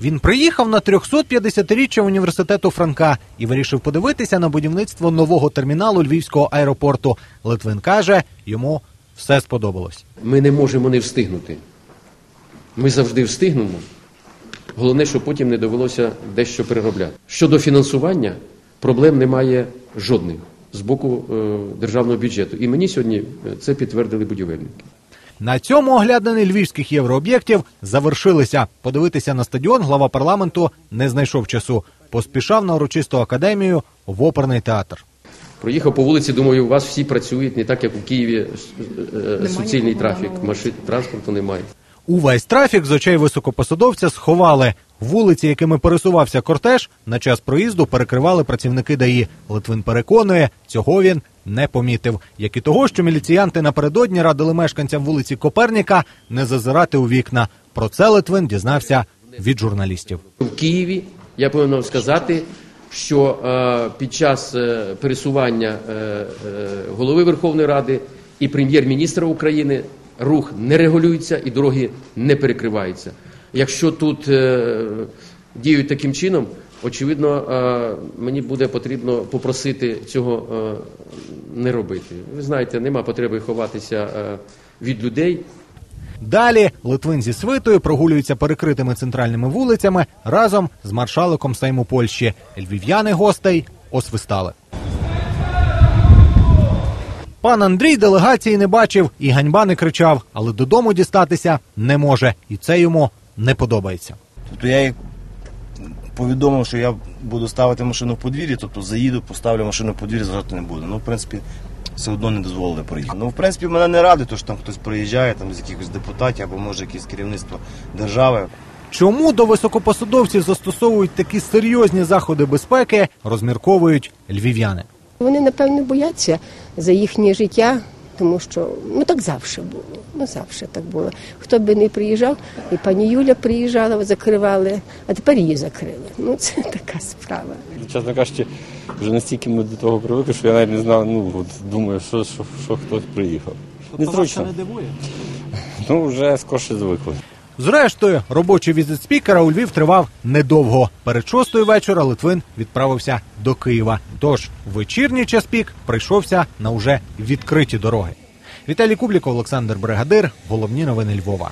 Він приїхав на 350-річчя університету Франка і вирішив подивитися на будівництво нового терміналу Львівського аеропорту. Литвин каже, йому все сподобалось. Ми не можемо не встигнути. Ми завжди встигнемо. Головне, щоб потім не довелося дещо переробляти. Щодо фінансування, проблем немає жодних з боку е, державного бюджету. І мені сьогодні е, це підтвердили будівельники. На цьому оглядини львівських єврооб'єктів завершилися. Подивитися на стадіон глава парламенту не знайшов часу. Поспішав на урочисту академію в оперний театр. Проїхав по вулиці, думаю, у вас всі працюють не так, як у Києві е, е, суцільний трафік, машин транспорту немає. Увесь трафік з очей високопосадовця сховали. Вулиці, якими пересувався кортеж, на час проїзду перекривали працівники ДАІ. Литвин переконує, цього він не помітив, як і того, що міліціянти напередодні радили мешканцям вулиці Коперніка не зазирати у вікна. Про це Литвин дізнався від журналістів. В Києві я повинен вам сказати, що е, під час е, пересування е, е, голови Верховної Ради і прем'єр-міністра України рух не регулюється і дороги не перекриваються. Якщо тут е, діють таким чином, очевидно, е, мені буде потрібно попросити цього е, не робити. Ви знаєте, нема потреби ховатися е, від людей. Далі Литвин зі свитою прогулюється перекритими центральними вулицями разом з маршаликом Сейму Польщі. Львів'яни гостей освистали. Пан Андрій делегації не бачив і ганьба не кричав, але додому дістатися не може, і це йому не подобається. Тобто я їй повідомив, що я буду ставити машину в подвір'ї, тобто заїду, поставлю машину в подвір'ї, зажати не буду. Ну, в принципі, все одно не дозволили проїхати. Ну, в принципі, мене не радить, то що там хтось приїжджає там, з якихось депутатів або може якесь керівництво держави. Чому до високопосадовців застосовують такі серйозні заходи безпеки, розмірковують львів'яни. Вони, напевно, бояться за їхнє життя, тому що ну так завжди було. Ну завжди так було. Хто би не приїжджав, і пані Юля приїжджала, закривали, а тепер її закрили. Ну це така справа. Чесно кажучи, вже настільки ми до того привикли, що я навіть не знав, ну от думаю, що, що, що хтось приїхав. Незручно. не дивує? Ну, вже скорше звикли. Зрештою, робочий візит спікера у Львів тривав недовго. Перед шостою вечора Литвин відправився до Києва. Тож вечірній час пік прийшовся на уже відкриті дороги. Віталій Кубліков, Олександр Бригадир. Головні новини Львова.